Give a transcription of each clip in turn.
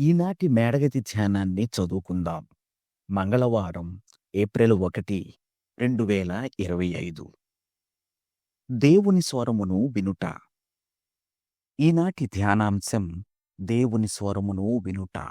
ఈనాటి మేడగతి ధ్యానాన్ని చదువుకుందాం. మంగళవారం ఏప్రిల్ ఒకటి రెండు వేల ఇరవై ఐదు. దేవుని స్వరమును వినుట. ఈనాటి ధ్యానాంశం దేవుని స్వరమును వినుట.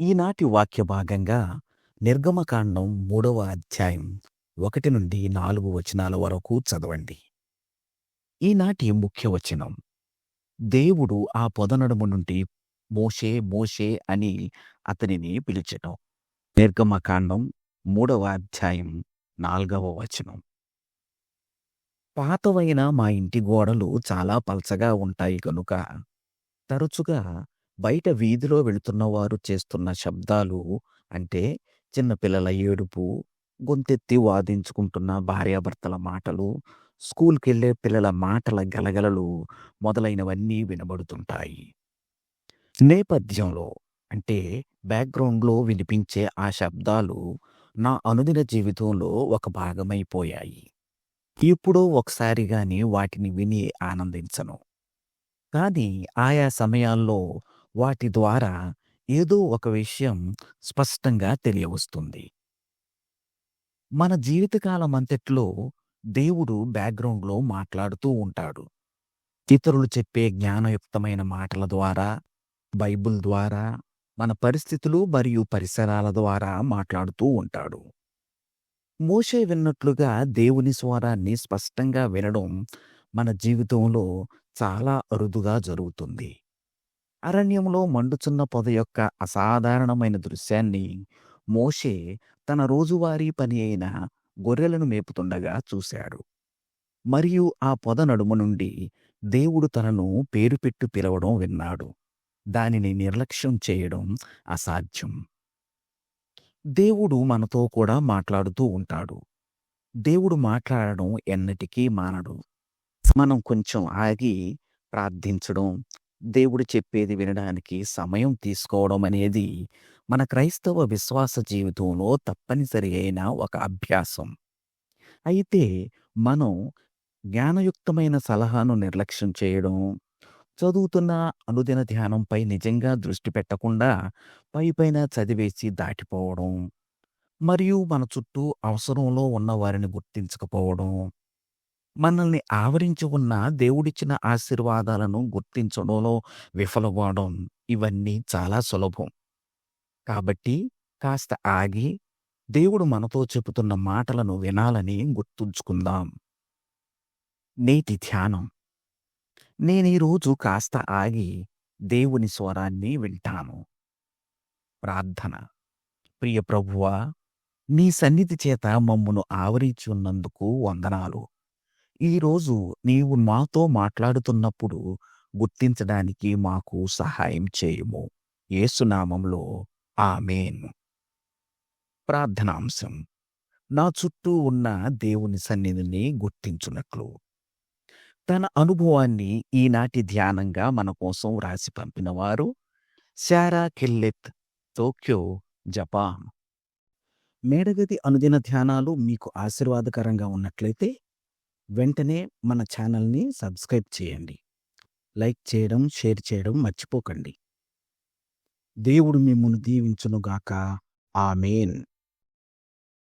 ఈనాటి వాక్య భాగంగా నిర్గమకాండం మూడవ అధ్యాయం ఒకటి నుండి నాలుగు వచనాల వరకు చదవండి. ఈనాటి ముఖ్య వచనం. దేవుడు ఆ పొదనడుము నుండి మోషే మోషే అని అతనిని పిలిచెను. నిర్గమకాండం మూడవ అధ్యాయం నాల్గవ వచనం. పాతవైన మా ఇంటి గోడలు చాలా పల్చగా ఉంటాయి కనుక తరచుగా బయట వీధిలో వెళుతున్నవారు చేస్తున్న శబ్దాలు అంటే చిన్నపిల్లల ఏడుపు గొంతెత్తి వాదించుకుంటున్న భార్యాభర్తల మాటలు స్కూల్కెళ్ళే పిల్లల మాటల గలగలలు మొదలైనవన్నీ వినబడుతుంటాయి. నేపథ్యంలో అంటే బ్యాక్గ్రౌండ్లో వినిపించే ఆ శబ్దాలు నా అనుదిన జీవితంలో ఒక భాగమైపోయాయి. ఎప్పుడో ఒకసారి గాని వాటిని విని ఆనందించను. కానీ ఆయా సమయాల్లో వాటి ద్వారా ఏదో ఒక విషయం స్పష్టంగా తెలియవస్తుంది. మన జీవితకాలం అంతట్లో దేవుడు బ్యాక్గ్రౌండ్లో మాట్లాడుతూ ఉంటాడు. ఇతరులు చెప్పే జ్ఞానయుక్తమైన మాటల ద్వారా బైబిల్ ద్వారా మన పరిస్థితులు మరియు పరిసరాల ద్వారా మాట్లాడుతూ ఉంటాడు. మోషే విన్నట్లుగా దేవుని స్వరాన్ని స్పష్టంగా వినడం మన జీవితంలో చాలా అరుదుగా జరుగుతుంది. అరణ్యంలో మండుచున్న పొద యొక్క అసాధారణమైన దృశ్యాన్ని మోషే తన రోజువారీ పని అయిన గొర్రెలను మేపుతుండగా చూశాడు. మరియు ఆ పొద నడుము నుండి దేవుడు తనను పేరు పెట్టు పిలవడం విన్నాడు. దానిని నిర్లక్ష్యం చేయడం అసాధ్యం. దేవుడు మనతో కూడా మాట్లాడుతూ ఉంటాడు. దేవుడు మాట్లాడడం ఎన్నటికీ మానడు. మనం కొంచెం ఆగి ప్రార్థించడం దేవుడు చెప్పేది వినడానికి సమయం తీసుకోవడం అనేది మన క్రైస్తవ విశ్వాస జీవితంలో తప్పనిసరి అయిన ఒక అభ్యాసం. అయితే మనం జ్ఞానయుక్తమైన సలహాను నిర్లక్ష్యం చేయడం చదువుతున్న అనుదిన ధ్యానంపై నిజంగా దృష్టి పెట్టకుండా పైపైన చదివేసి దాటిపోవడం మరియు మన చుట్టూ అవసరంలో ఉన్న వారిని గుర్తించకపోవడం మనల్ని ఆవరించి ఉన్న దేవుడిచ్చిన ఆశీర్వాదాలను గుర్తించడంలో విఫలమవడం ఇవన్నీ చాలా సులభం. కాబట్టి కాస్త ఆగి దేవుడు మనతో చెబుతున్న మాటలను వినాలని గుర్తుంచుకుందాం. నేటి ధ్యానం నేనీరోజు కాస్త ఆగి దేవుని స్వరాన్ని వింటాను. ప్రార్థన. ప్రియ ప్రభువా నీ సన్నిధి చేత మమ్మును ఆవరించి ఉన్నందుకు వందనాలు. ఈరోజు నీవు మాతో మాట్లాడుతున్నప్పుడు గుర్తించడానికి మాకు సహాయం చేయము. ఏసునామంలో ఆమెన్. ప్రార్థనాంశం. నా చుట్టూ ఉన్న దేవుని సన్నిధిని గుర్తించున్నట్లు తన అనుభవాన్ని ఈనాటి ధ్యానంగా మన కోసం వ్రాసి పంపినవారు శారా కెల్లెత్ టోక్యో జపాన్. మేడగది అనుదిన ధ్యానాలు మీకు ఆశీర్వాదకరంగా ఉన్నట్లయితే వెంటనే మన ఛానల్ని సబ్స్క్రైబ్ చేయండి. లైక్ చేయడం షేర్ చేయడం మర్చిపోకండి. దేవుడు మిమ్మల్ని దీవించునుగాక. ఆమెన్.